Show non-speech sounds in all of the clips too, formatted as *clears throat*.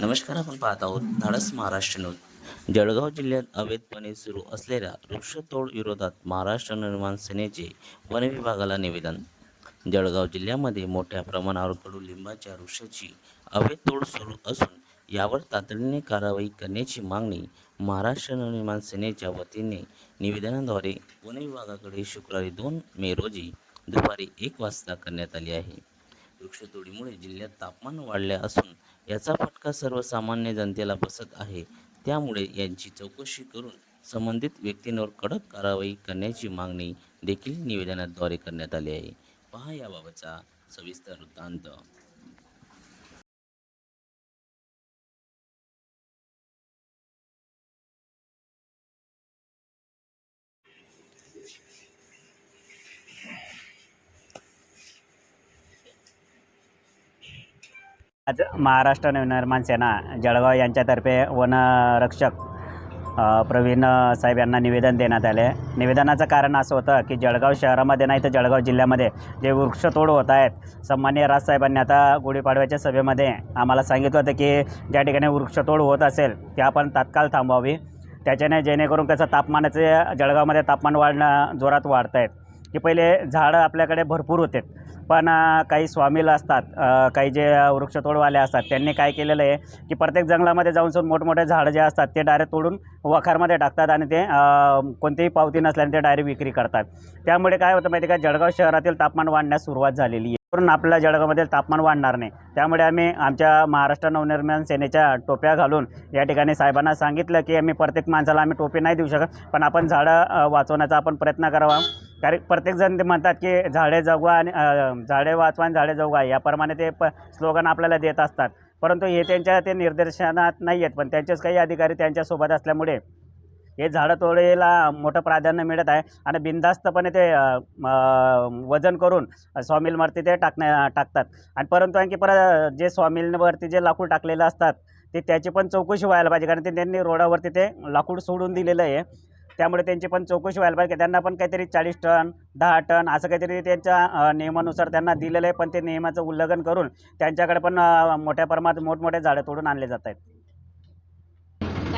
नमस्कार आपण पाहत आहोत धाडस महाराष्ट्र न्यूज. जळगाव जिल्ह्यात अवैधपणे सुरू असलेल्या वृक्षतोड विरोधात महाराष्ट्र निर्माण सेनेचे वन विभागाला निवेदन. जळगाव जिल्ह्यामध्ये मोठ्या प्रमाणावर कडुलिंबाच्या वृक्षाची अवैध तोड सुरू असून यावर तातडीने कारवाई करण्याची मागणी महाराष्ट्र नवनिर्माण सेनेच्या वतीने निवेदनाद्वारे वन विभागाकडे शुक्रवारी दोन मे रोजी दुपारी एक वाजता करण्यात आली आहे. वृक्षतोडीमुळे जिल्ह्यात तापमान वाढले असून याचा फटका सर्वसामान्य जनतेला बसत आहे. त्यामुळे यांची चौकशी करून संबंधित व्यक्तींवर कडक कारवाई करण्याची मागणी देखील निवेदनाद्वारे करण्यात आली आहे. पहा याबाबतचा सविस्तर वृत्तांत. आज महाराष्ट्र नवनिर्माण सेना जळगाव यांच्यातर्फे वनरक्षक प्रवीण साहेब यांना निवेदन देण्यात आले. निवेदनाचं कारण असं होतं की जळगाव शहरामध्ये नाही तर जळगाव जिल्ह्यामध्ये जे वृक्षतोड होत आहेत सन्मान्य राजसाहेबांनी आता गुढीपाडव्याच्या सभेमध्ये आम्हाला सांगितलं होतं की ज्या ठिकाणी वृक्षतोड होत असेल ते आपण तात्काळ थांबवावी. त्याच्याने जेणेकरून कसं तापमानाचे जळगावमध्ये तापमान वाढणं जोरात वाढत आहेत की पहिले झाडं आपल्याकडे भरपूर होते. पण काही स्वामीला असतात काही जे वृक्षतोडवाले असतात त्यांनी काय केलेलं आहे की प्रत्येक जंगलामध्ये जाऊन सो मोठमोठे झाडं जे असतात ते डायरेक्ट तोडून वखारमध्ये टाकतात आणि ते कोणतीही पावती नसल्याने ते डायरेक्ट विक्री करतात. त्यामुळे काय होतं माहिती आहे का? जळगाव शहरातील तापमान वाढण्यास सुरुवात झालेली आहे. म्हणून आपल्या जळगावमध्ये तापमान वाढणार नाही. त्यामुळे आम्ही आमच्या महाराष्ट्र नवनिर्माण सेनेच्या टोप्या घालून या ठिकाणी साहेबांना सांगितलं की आम्ही प्रत्येक माणसाला आम्ही टोपी नाही देऊ शकत पण आपण झाडं वाचवण्याचा आपण प्रयत्न करावा. कारण प्रत्येकजण ते म्हणतात की झाडे जगवा आणि झाडे वाचवा आणि झाडे जगवा याप्रमाणे ते प स्लोगन आपल्याला देत असतात. परंतु हे त्यांच्या ते निर्देशनात नाही आहेत पण त्यांचेच काही अधिकारी त्यांच्यासोबत असल्यामुळे हे झाडं तोडीला मोठं प्राधान्य मिळत आहे. आणि बिनधास्तपणे ते वजन करून स्वामिलवरती ते टाकण्या टाकतात. आणि परंतु आणखी परत जे स्वामिलवरती जे लाकूड टाकलेलं असतात ते त्याची पण चौकशी व्हायला पाहिजे. कारण ते त्यांनी रोडावरती ते लाकूड सोडून दिलेलं आहे. त्यामुळे त्यांची पण चौकशी व्हायला पाहिजे. त्यांना पण काहीतरी चाळीस टन दहा टन असं काहीतरी त्यांच्या नियमानुसार त्यांना दिलेलं आहे. पण ते नियमाचं उल्लंघन करून त्यांच्याकडे पण मोठ्या प्रमाणात मोठमोठे झाडं तोडून आणले जात आहेत.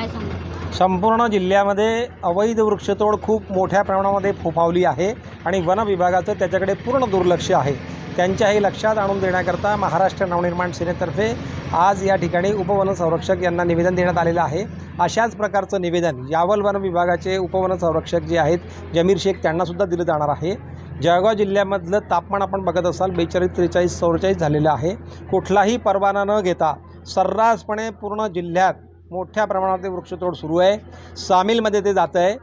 काय संपूर्ण जिल्ह्यामध्ये अवैध वृक्षतोड खूप मोठ्या प्रमाणामध्ये फोफावली आहे आणि वन विभागाचं त्याच्याकडे पूर्ण दुर्लक्ष आहे. त्यांच्याही लक्षात आणून देण्याकरता महाराष्ट्र नवनिर्माण सेनेतर्फे आज या ठिकाणी उपवन संरक्षक यांना निवेदन देण्यात आलेलं आहे. अशाच प्रकारचं निवेदन यावल वन विभागाचे उपवन संरक्षक जे आहेत जमीर शेख त्यांनासुद्धा दिलं जाणार आहे. जळगाव जिल्ह्यामधलं तापमान आपण बघत असाल बेचाळीस त्रेचाळीस चौवेचाळीस झालेलं आहे. कुठलाही परवाना न घेता सर्रासपणे पूर्ण जिल्ह्यात मोठ्या प्रमाणात वृक्षतोड सुरू आहे. सामीलमध्ये ते जातं आहे.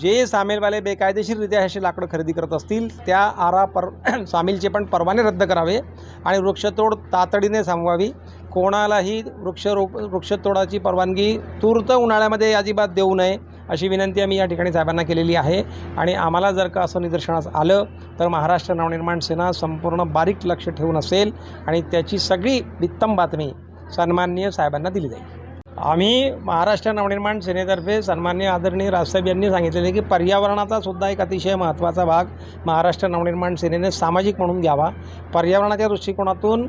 जे सामीलवाले बेकायदेशीररित्या अशी लाकडं खरेदी करत असतील त्या आरा पर *clears throat* सामीलचे पण परवाने रद्द करावे आणि वृक्षतोड तातडीने थांबवावी. कोणालाही वृक्षरोप वृक्षतोडाची परवानगी तूर्त उन्हाळ्यामध्ये अजिबात देऊ नये अशी विनंती आम्ही या ठिकाणी साहेबांना केलेली आहे. आणि आम्हाला जर का असं निदर्शनास आलं तर महाराष्ट्र नवनिर्माण सेना संपूर्ण बारीक लक्ष ठेवून असेल आणि त्याची सगळी वित्तम बातमी सन्माननीय साहेबांना दिली जाईल. आम्ही महाराष्ट्र नवनिर्माण सेनेतर्फे सन्मान्य आदरणीय राजसाहेब यांनी सांगितलेले की पर्यावरणाचा सुद्धा एक अतिशय महत्त्वाचा भाग महाराष्ट्र नवनिर्माण सेनेने सामाजिक म्हणून घ्यावा. पर्यावरणाच्या दृष्टिकोनातून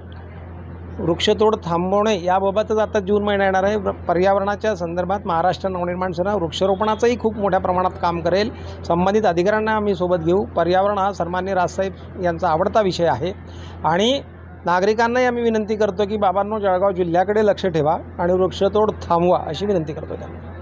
वृक्षतोड थांबवणे याबाबतच आता जून महिना येणार आहे. पर्यावरणाच्या संदर्भात महाराष्ट्र नवनिर्माण सेना वृक्षारोपणाचंही खूप मोठ्या प्रमाणात काम करेल. संबंधित अधिकाऱ्यांना आम्ही सोबत घेऊ. पर्यावरण हा सन्मान्य राजसाहेब यांचा आवडता विषय आहे. आणि नागरिकांनाही आम्ही विनंती करतो की बाबांनो जळगाव जिल्ह्याकडे लक्ष ठेवा आणि वृक्षतोड थांबवा अशी विनंती करतो त्यांना.